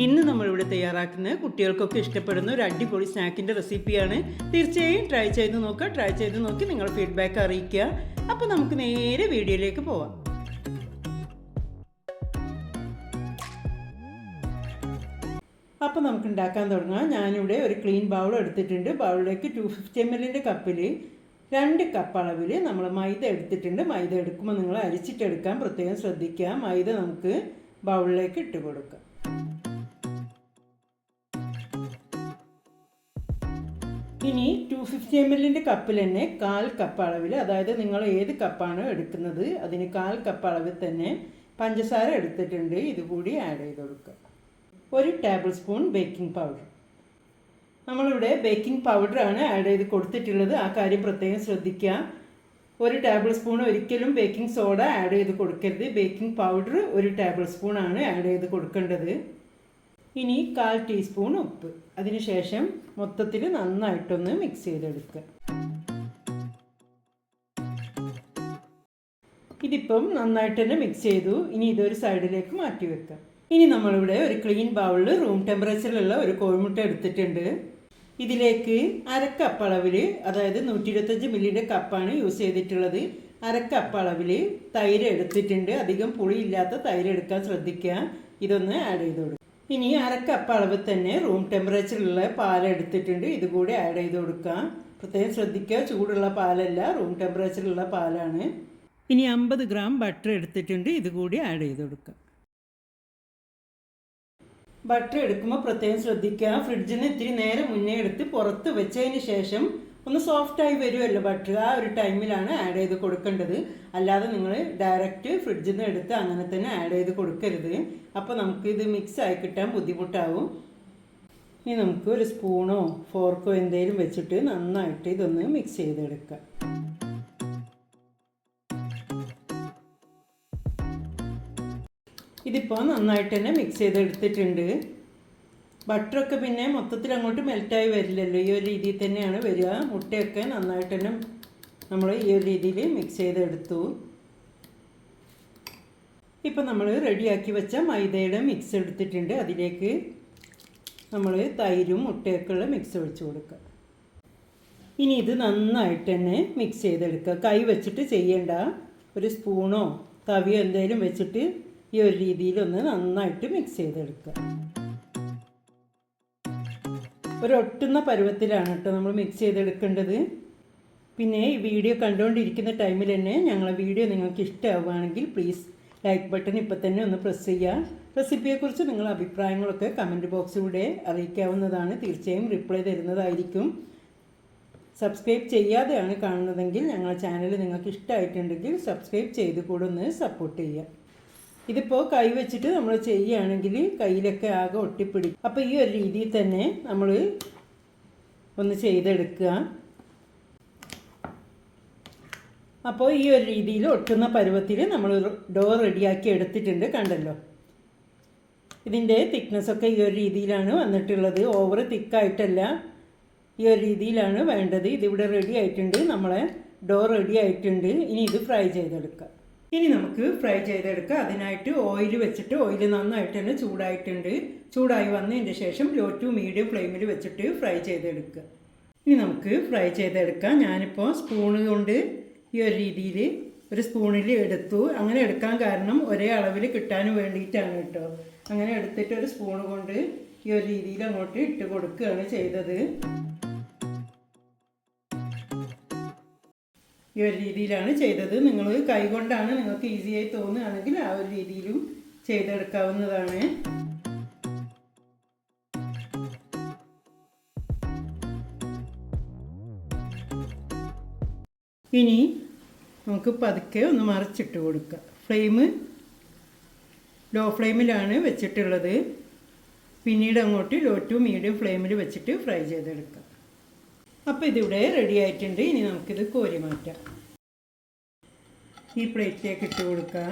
ഇന്ന് നമ്മളിവിടെ തയ്യാറാക്കുന്ന കുട്ടികൾക്കൊക്കെ ഇഷ്ടപ്പെടുന്ന ഒരു അടിപൊളി സ്നാക്കിന്റെ റെസിപ്പിയാണ്. തീർച്ചയായും ട്രൈ ചെയ്ത് നോക്കുക. ട്രൈ ചെയ്ത് നോക്കി നിങ്ങൾ ഫീഡ്ബാക്ക് അറിയിക്കുക. അപ്പോൾ നമുക്ക് നേരെ വീഡിയോയിലേക്ക് പോവാം. അപ്പോൾ നമുക്ക് ഉണ്ടാക്കാൻ തുടങ്ങാം. ഞാനിവിടെ ഒരു ക്ലീൻ ബൗൾ എടുത്തിട്ടുണ്ട്. ബൗളിലേക്ക് ടു ഫിഫ്റ്റി എം എല്ലിന്റെ കപ്പിൽ രണ്ട് കപ്പ് അളവിൽ നമ്മൾ മൈദ എടുത്തിട്ടുണ്ട്. മൈദ എടുക്കുമ്പോൾ നിങ്ങൾ അരിച്ചിട്ടെടുക്കാൻ പ്രത്യേകം ശ്രദ്ധിക്കുക മൈദ നമുക്ക് ബൗളിലേക്ക് ഇട്ട് കൊടുക്കാം. ഇനി ടു ഫിഫ്റ്റി എം എല്ലിന്റെ കപ്പിൽ തന്നെ കാൽ കപ്പ് അളവിൽ അതായത് നിങ്ങൾ ഏത് കപ്പാണ് എടുക്കുന്നത് അതിന് കാൽ കപ്പ് അളവിൽ തന്നെ പഞ്ചസാര എടുത്തിട്ടുണ്ട്. ഇതുകൂടി ആഡ് ചെയ്ത് കൊടുക്കുക. ഒരു ടേബിൾ സ്പൂൺ ബേക്കിംഗ് പൗഡർ നമ്മളിവിടെ ബേക്കിംഗ് പൗഡറാണ് ആഡ് ചെയ്ത് കൊടുത്തിട്ടുള്ളത്. ആ കാര്യം പ്രത്യേകം ശ്രദ്ധിക്കുക. ഒരു ടേബിൾ സ്പൂൺ ഒരിക്കലും ബേക്കിംഗ് സോഡ ആഡ് ചെയ്ത് കൊടുക്കരുത്. ബേക്കിംഗ് പൗഡർ ഒരു ടേബിൾ സ്പൂൺ ആണ് ആഡ് ചെയ്ത് കൊടുക്കേണ്ടത്. ഇനി കാൽ ടീസ്പൂൺ ഉപ്പ്. അതിനുശേഷം മൊത്തത്തിൽ നന്നായിട്ടൊന്ന് മിക്സ് ചെയ്തെടുക്കുക. ഇതിപ്പം നന്നായിട്ട് തന്നെ മിക്സ് ചെയ്തു. ഇനി ഇതൊരു സൈഡിലേക്ക് മാറ്റി വെക്കാം ഇനി നമ്മളിവിടെ ഒരു ക്ലീൻ ബൗളിൽ റൂം ടെമ്പറേച്ചറിലുള്ള ഒരു കോഴിമുട്ട എടുത്തിട്ടുണ്ട്. ഇതിലേക്ക് അരക്കപ്പ് അളവിൽ അതായത് നൂറ്റി ഇരുപത്തഞ്ച് മില്ലിയുടെ കപ്പാണ് യൂസ് ചെയ്തിട്ടുള്ളത്. അരക്കപ്പ് അളവിൽ തൈര് എടുത്തിട്ടുണ്ട്. അധികം പുളിയില്ലാത്ത തൈര് എടുക്കാൻ ശ്രദ്ധിക്കുക. ഇതൊന്ന് ആഡ് ചെയ്ത് കൊടുക്കുക. ഇനി അരക്കപ്പ് അളവ് തന്നെ റൂം ടെമ്പറേച്ചറിലുള്ള പാൽ എടുത്തിട്ടുണ്ട്. ഇതുകൂടി ആഡ് ചെയ്ത് കൊടുക്കാം. പ്രത്യേകം ശ്രദ്ധിക്കുക ചൂടുള്ള പാലല്ല റൂം ടെമ്പറേച്ചറിലുള്ള പാലാണ്. ഇനി അമ്പത് ഗ്രാം ബട്ടർ എടുത്തിട്ടുണ്ട്. ഇതുകൂടി ആഡ് ചെയ്ത് കൊടുക്കുക ബട്ടർ എടുക്കുമ്പോൾ പ്രത്യേകം ശ്രദ്ധിക്കുക. ഫ്രിഡ്ജിന് ഇത്തിരി നേരം മുന്നേ എടുത്ത് പുറത്ത് വെച്ചതിന് ശേഷം ഒന്ന് സോഫ്റ്റ് ആയി വരുമല്ലോ ബട്ടർ ആ ഒരു ടൈമിലാണ് ആഡ് ചെയ്ത് കൊടുക്കേണ്ടത്. അല്ലാതെ നിങ്ങൾ ഡയറക്റ്റ് ഫ്രിഡ്ജിൽ നിന്ന് എടുത്ത് അങ്ങനെ തന്നെ ആഡ് ചെയ്ത് കൊടുക്കരുത്. അപ്പോൾ നമുക്ക് ഇത് മിക്സ് ആയി കിട്ടാൻ ബുദ്ധിമുട്ടാവും. ഇനി നമുക്ക് ഒരു സ്പൂണോ ഫോർക്കോ എന്തെങ്കിലും വെച്ചിട്ട് നന്നായിട്ട് ഇതൊന്ന് മിക്സ് ചെയ്തെടുക്കാം. ഇതിപ്പോൾ നന്നായിട്ട് തന്നെ മിക്സ് ചെയ്തെടുത്തിട്ടുണ്ട്. ബട്ടറൊക്കെ പിന്നെ മൊത്തത്തിൽ അങ്ങോട്ട് മെൽറ്റായി വരില്ലല്ലോ. ഈ ഒരു രീതിയിൽ തന്നെയാണ് വരിക. മുട്ടയൊക്കെ നന്നായിട്ട് തന്നെ നമ്മൾ ഈ ഒരു രീതിയിൽ മിക്സ് ചെയ്തെടുത്തു. ഇപ്പം നമ്മൾ റെഡിയാക്കി വെച്ച മൈദയുടെ മിക്സ് എടുത്തിട്ടുണ്ട്. അതിലേക്ക് നമ്മൾ തൈരും മുട്ടയൊക്കെയുള്ള മിക്സ് ഒഴിച്ച് കൊടുക്കുക. ഇനി ഇത് നന്നായിട്ട് തന്നെ മിക്സ് ചെയ്തെടുക്കുക. കൈ വെച്ചിട്ട് ചെയ്യേണ്ട ഒരു സ്പൂണോ തവിയോ എന്തെങ്കിലും വെച്ചിട്ട് ഈ ഒരു രീതിയിലൊന്ന് നന്നായിട്ട് മിക്സ് ചെയ്തെടുക്കുക. ഒരു ഒട്ടുന്ന പരുവത്തിലാണ് കേട്ടോ നമ്മൾ മിക്സ് ചെയ്തെടുക്കേണ്ടത്. പിന്നെ ഈ വീഡിയോ കണ്ടുകൊണ്ടിരിക്കുന്ന ടൈമിൽ തന്നെ ഞങ്ങളെ വീഡിയോ നിങ്ങൾക്ക് ഇഷ്ടമാവുകയാണെങ്കിൽ പ്ലീസ് ലൈക്ക് ബട്ടൺ ഇപ്പം തന്നെ ഒന്ന് പ്രസ് ചെയ്യുക. റെസിപ്പിയെക്കുറിച്ച് നിങ്ങളുടെ അഭിപ്രായങ്ങളൊക്കെ കമന്റ് ബോക്സിലൂടെ അറിയിക്കാവുന്നതാണ്. തീർച്ചയായും റിപ്ലൈ തരുന്നതായിരിക്കും. സബ്സ്ക്രൈബ് ചെയ്യാതെയാണ് കാണുന്നതെങ്കിൽ ഞങ്ങളുടെ ചാനൽ നിങ്ങൾക്ക് ഇഷ്ടമായിട്ടുണ്ടെങ്കിൽ സബ്സ്ക്രൈബ് ചെയ്ത് കൂടെ ഒന്ന് സപ്പോർട്ട് ചെയ്യുക. ഇതിപ്പോൾ കൈ വെച്ചിട്ട് നമ്മൾ ചെയ്യുകയാണെങ്കിൽ കയ്യിലൊക്കെ ആകെ ഒട്ടിപ്പിടിക്കും. അപ്പോൾ ഈ ഒരു രീതിയിൽ തന്നെ നമ്മൾ ഒന്ന് ചെയ്തെടുക്കുക. അപ്പോൾ ഈ ഒരു രീതിയിൽ ഒട്ടുന്ന പരുവത്തിൽ നമ്മൾ ഡോർ റെഡിയാക്കി എടുത്തിട്ടുണ്ട് കണ്ടല്ലോ. ഇതിന്റെ തിക്നെസ്സൊക്കെ ഈ ഒരു രീതിയിലാണ് വന്നിട്ടുള്ളത്. ഓവർ തിക്കായിട്ടല്ല ഈ ഒരു രീതിയിലാണ് വേണ്ടത്. ഇതിവിടെ റെഡി ആയിട്ടുണ്ട്. നമ്മളെ ഡോർ റെഡി ആയിട്ടുണ്ട്. ഇനി ഇത് ഫ്രൈ ചെയ്തെടുക്കാം ഇനി നമുക്ക് ഫ്രൈ ചെയ്തെടുക്കുക. അതിനായിട്ട് ഓയിൽ വെച്ചിട്ട് ഓയിൽ നന്നായിട്ട് തന്നെ ചൂടായിട്ടുണ്ട്. ചൂടായി വന്നതിന് ശേഷം ലോ ടു മീഡിയം ഫ്ലെയിമിൽ വെച്ചിട്ട് ഫ്രൈ ചെയ്തെടുക്കുക. ഇനി നമുക്ക് ഫ്രൈ ചെയ്തെടുക്കാം. ഞാനിപ്പോൾ സ്പൂണ് കൊണ്ട് ഈ ഒരു രീതിയിൽ ഒരു സ്പൂണിൽ എടുത്തു. അങ്ങനെ എടുക്കാൻ കാരണം ഒരേ അളവിൽ കിട്ടാൻ വേണ്ടിയിട്ടാണ് കേട്ടോ. അങ്ങനെ എടുത്തിട്ട് ഒരു സ്പൂൺ കൊണ്ട് ഈ ഒരു രീതിയിൽ അങ്ങോട്ട് ഇട്ട് കൊടുക്കുകയാണ് ചെയ്തത്. ഈ ഒരു രീതിയിലാണ് ചെയ്തത്. നിങ്ങൾ കൈകൊണ്ടാണ് നിങ്ങൾക്ക് ഈസിയായി തോന്നുകയാണെങ്കിൽ ആ ഒരു രീതിയിലും ചെയ്തെടുക്കാവുന്നതാണ്. ഇനി നമുക്ക് പതുക്കെ ഒന്ന് മറിച്ചിട്ട് കൊടുക്കുക. ഫ്ലെയിം ലോ ഫ്ലെയിമിലാണ് വെച്ചിട്ടുള്ളത്. പിന്നീട് അങ്ങോട്ട് ലോ ടു മീഡിയം ഫ്ലെയിമിൽ വെച്ചിട്ട് ഫ്രൈ ചെയ്തെടുക്കുക. അപ്പോൾ ഇതിവിടെ റെഡി ആയിട്ടുണ്ട്. ഇനി നമുക്കിത് കോരി മാറ്റാം. ഈ പ്ലേറ്റിലേക്ക് ഇട്ട് കൊടുക്കുക.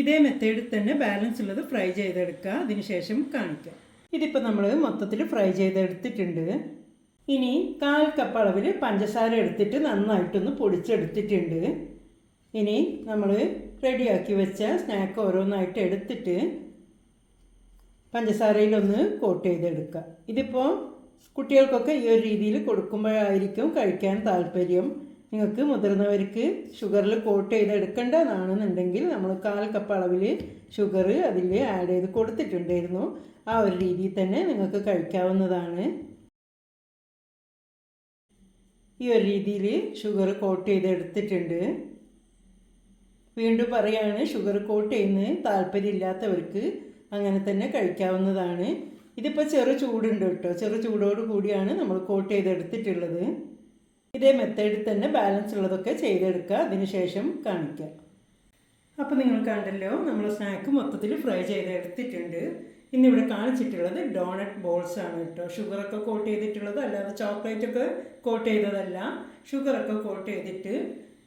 ഇതേ മെത്തേഡിൽ തന്നെ ബാലൻസ് ഉള്ളത് ഫ്രൈ ചെയ്തെടുക്കുക. അതിനുശേഷം കാണിക്കാം. ഇതിപ്പോൾ നമ്മൾ മൊത്തത്തിൽ ഫ്രൈ ചെയ്തെടുത്തിട്ടുണ്ട്. ഇനി കാൽ കപ്പ് അളവിൽ പഞ്ചസാര എടുത്തിട്ട് നന്നായിട്ടൊന്ന് പൊടിച്ചെടുത്തിട്ടുണ്ട്. ഇനി നമ്മൾ റെഡിയാക്കി വെച്ച സ്നാക്ക് ഓരോന്നായിട്ട് എടുത്തിട്ട് പഞ്ചസാരയിലൊന്ന് കോട്ട് ചെയ്തെടുക്കുക. ഇതിപ്പോൾ കുട്ടികൾക്കൊക്കെ ഈ ഒരു രീതിയിൽ കൊടുക്കുമ്പോഴായിരിക്കും കഴിക്കാൻ താല്പര്യം. നിങ്ങൾക്ക് മുതിർന്നവർക്ക് ഷുഗറിൽ കോട്ട് ചെയ്ത് എടുക്കേണ്ടതാണെന്നുണ്ടെങ്കിൽ നമ്മൾ കാൽ കപ്പ് അളവിൽ ഷുഗർ അതിൽ ആഡ് ചെയ്ത് കൊടുത്തിട്ടുണ്ടായിരുന്നു. ആ ഒരു രീതിയിൽ തന്നെ നിങ്ങൾക്ക് കഴിക്കാവുന്നതാണ്. ഈ ഒരു രീതിയിൽ ഷുഗർ കോട്ട് ചെയ്ത് എടുത്തിട്ടുണ്ട്. വീണ്ടും പറയാണ് ഷുഗർ കോട്ട് ചെയ്യുന്നത് താല്പര്യമില്ലാത്തവർക്ക് അങ്ങനെ തന്നെ കഴിക്കാവുന്നതാണ്. ഇതിപ്പോൾ ചെറു ചൂടുണ്ട് കേട്ടോ. ചെറു ചൂടോട് കൂടിയാണ് നമ്മൾ കോട്ട് ചെയ്തെടുത്തിട്ടുള്ളത്. ഇതേ മെത്തേഡിൽ തന്നെ ബാലൻസ് ഉള്ളതൊക്കെ ചെയ്തെടുക്കുക. അതിനുശേഷം കാണിക്കുക അപ്പോൾ നിങ്ങൾ കണ്ടല്ലോ നമ്മൾ സ്നാക്ക് മൊത്തത്തിൽ ഫ്രൈ ചെയ്തെടുത്തിട്ടുണ്ട്. ഇന്നിവിടെ കാണിച്ചിട്ടുള്ളത് ഡോണറ്റ് ബോൾസ് ആണ് കേട്ടോ. ഷുഗറൊക്കെ കോട്ട് ചെയ്തിട്ടുള്ളത് അല്ലാതെ ചോക്ലേറ്റൊക്കെ കോട്ട് ചെയ്തതല്ല. ഷുഗറൊക്കെ കോട്ട് ചെയ്തിട്ട്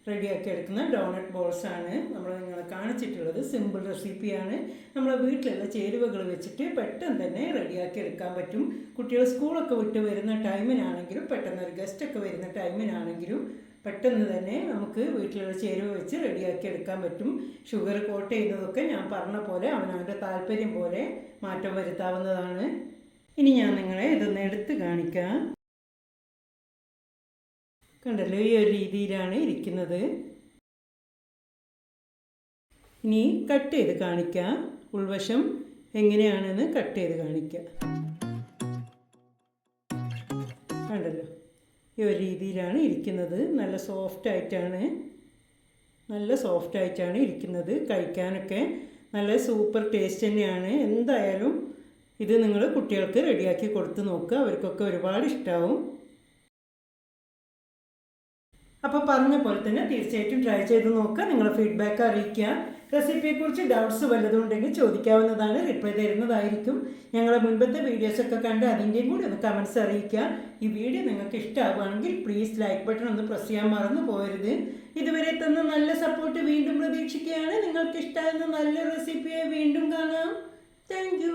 റെഡിയാക്കി എടുക്കുന്ന ഡോണറ്റ് ബോൾസ് ആണ് നമ്മൾ നിങ്ങളെ കാണിച്ചിട്ടുള്ളത്. സിമ്പിൾ റെസിപ്പിയാണ്. നമ്മൾ വീട്ടിലുള്ള ചേരുവകൾ വെച്ചിട്ട് പെട്ടെന്ന് തന്നെ റെഡിയാക്കി എടുക്കാൻ പറ്റും. കുട്ടികൾ സ്കൂളൊക്കെ വിട്ട് വരുന്ന ടൈമിനാണെങ്കിലും പെട്ടെന്ന് ഒരു ഗസ്റ്റൊക്കെ വരുന്ന ടൈമിനാണെങ്കിലും പെട്ടെന്ന് തന്നെ നമുക്ക് വീട്ടിലുള്ള ചേരുവ വെച്ച് റെഡിയാക്കി എടുക്കാൻ പറ്റും. ഷുഗർ കോട്ട് ചെയ്യുന്നതൊക്കെ ഞാൻ പറഞ്ഞ പോലെ അവനവന്റെ താല്പര്യം പോലെ മാറ്റം വരുത്താവുന്നതാണ്. ഇനി ഞാൻ നിങ്ങളെ ഇതൊന്ന് എടുത്ത് കാണിക്കാം. കണ്ടല്ലോ ഈ ഒരു രീതിയിലാണ് ഇരിക്കുന്നത്. ഇനി കട്ട് ചെയ്ത് കാണിക്കാം. ഉൾവശം എങ്ങനെയാണെന്ന് കട്ട് ചെയ്ത് കാണിക്കാം. കണ്ടല്ലോ ഈ ഒരു രീതിയിലാണ് ഇരിക്കുന്നത്. നല്ല സോഫ്റ്റ് ആയിട്ടാണ് നല്ല സോഫ്റ്റ് ആയിട്ടാണ് ഇരിക്കുന്നത്. കഴിക്കാനൊക്കെ നല്ല സൂപ്പർ ടേസ്റ്റ് തന്നെയാണ്. എന്തായാലും ഇത് നിങ്ങൾ കുട്ടികൾക്ക് റെഡിയാക്കി കൊടുത്ത് നോക്കുക. അവർക്കൊക്കെ ഒരുപാട് ഇഷ്ടമാവും അപ്പോൾ പറഞ്ഞ പോലെ തന്നെ തീർച്ചയായിട്ടും ട്രൈ ചെയ്ത് നോക്കുക നിങ്ങളുടെ ഫീഡ്ബാക്ക് അറിയിക്കുക. റെസിപ്പിയെക്കുറിച്ച് ഡൗട്ട്സ് വല്ലതും ഉണ്ടെങ്കിൽ ചോദിക്കാവുന്നതാണ് റിപ്ലൈ തരുന്നതായിരിക്കും. ഞങ്ങളുടെ മുൻപത്തെ വീഡിയോസൊക്കെ കണ്ട് അതിന്റെയും കൂടി ഒന്ന് കമൻസ് അറിയിക്കുക. ഈ വീഡിയോ നിങ്ങൾക്ക് ഇഷ്ടമാവുകയാണെങ്കിൽ പ്ലീസ് ലൈക്ക് ബട്ടൺ ഒന്ന് പ്രസ് ചെയ്യാൻ മറന്നു പോകരുത്. ഇതുവരെ തന്ന നല്ല സപ്പോർട്ട് വീണ്ടും പ്രതീക്ഷിക്കുകയാണ്. നിങ്ങൾക്ക് ഇഷ്ടമാകുന്ന നല്ല റെസിപ്പിയെ വീണ്ടും കാണാം. താങ്ക്